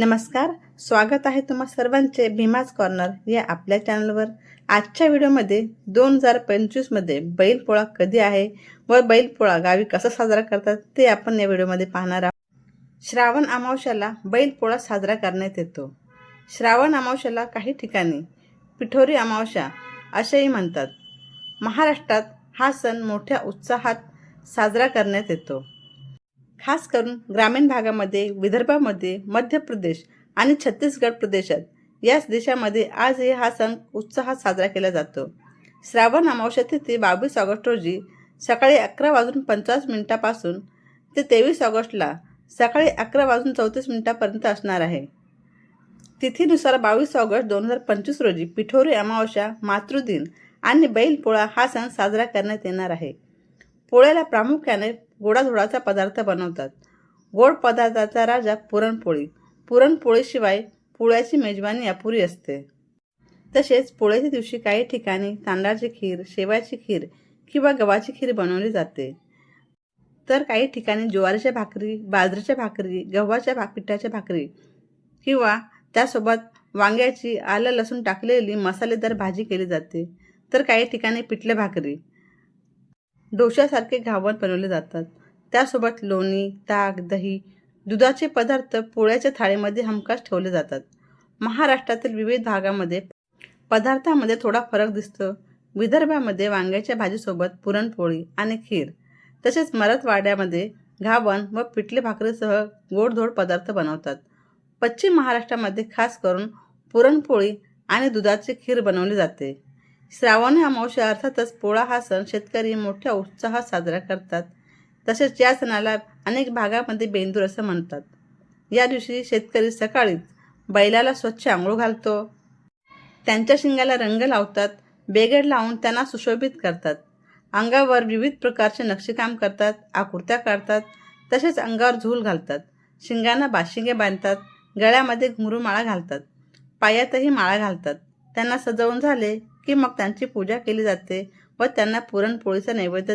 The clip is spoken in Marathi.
नमस्कार स्वागत आहे तुम्हा सर्वांचे भीमाज कॉर्नर या आपल्या चॅनलवर. आजच्या व्हिडिओमध्ये दोन हजार पंचवीसमध्ये बैलपोळा कधी आहे व बैलपोळा गावी कसा साजरा करतात ते आपण या व्हिडिओमध्ये पाहणार आहोत. श्रावण अमावश्याला बैलपोळा साजरा करण्यात येतो. श्रावण अमावश्याला काही ठिकाणी पिठोरी अमावस्या असेही म्हणतात. महाराष्ट्रात हा सण मोठ्या उत्साहात साजरा करण्यात येतो. खास करून ग्रामीण भागामध्ये विदर्भामध्ये मध्य प्रदेश आणि छत्तीसगड प्रदेशात याच देशामध्ये आजही हा सण उत्साहात साजरा केला जातो. श्रावण अमावस्या तिथी बावीस ऑगस्ट रोजी सकाळी अकरा वाजून पंचावन्न मिनिटापासून ते तेवीस ऑगस्टला सकाळी अकरा वाजून चौतीस मिनिटापर्यंत असणार आहे. तिथीनुसार बावीस ऑगस्ट दोन हजार पंचवीस रोजी पिठोरी अमावस्या मातृदिन आणि बैलपोळा हा सण साजरा करण्यात येणार आहे. पोळ्याला प्रामुख्याने गोडाधोडाचा पदार्थ बनवतात. गोड पदार्थाचा राजा पुरणपोळी. पुरणपोळीशिवाय पोळ्याची मेजवानी अपुरी असते. तसेच पोळ्याच्या दिवशी काही ठिकाणी तांदळाची खीर शेवाची खीर किंवा गव्हाची खीर बनवली जाते. तर काही ठिकाणी ज्वारीच्या भाकरी बाजरीच्या भाकरी गव्हाच्या भा पिठाच्या भाकरी किंवा त्यासोबत वांग्याची आलं लसूण टाकलेली मसालेदार भाजी केली जाते. तर काही ठिकाणी पिठले भाकरी. डोशासारखे घावण बनवले जातात. त्यासोबत लोणी ताक दही दुधाचे पदार्थ पोळ्याच्या थाळीमध्ये हमखास ठेवले जातात. महाराष्ट्रातील विविध भागामध्ये पदार्थामध्ये थोडा फरक दिसतो. विदर्भामध्ये वांग्याच्या भाजीसोबत पुरणपोळी आणि खीर तसेच मराठवाड्यामध्ये घावण व पिठले भाकरीसह गोडधोड पदार्थ बनवतात. पश्चिम महाराष्ट्रामध्ये खास करून पुरणपोळी आणि दुधाची खीर बनवली जाते. श्रावण अमावस्या अर्थातच पोळा हा सण शेतकरी मोठ्या उत्साहात साजरा करतात. तसेच या सणाला अनेक भागामध्ये बेंदूर असं म्हणतात. या दिवशी शेतकरी सकाळीच बैलाला स्वच्छ आंघोळ घालतो. त्यांच्या शिंगाला रंग लावतात बेगड लावून त्यांना सुशोभित करतात. अंगावर विविध प्रकारचे नक्षीकाम करतात आकृत्या काढतात तसेच अंगावर झूल घालतात. शिंगांना बाशिंगे बांधतात गळ्यामध्ये घुंगरू माळा घालतात पायातही माळा घालतात. त्यांना सजवून झाले की मग त्यांची पूजा केली जाते व त्यांना पुरणपोळीचा नैवेद्य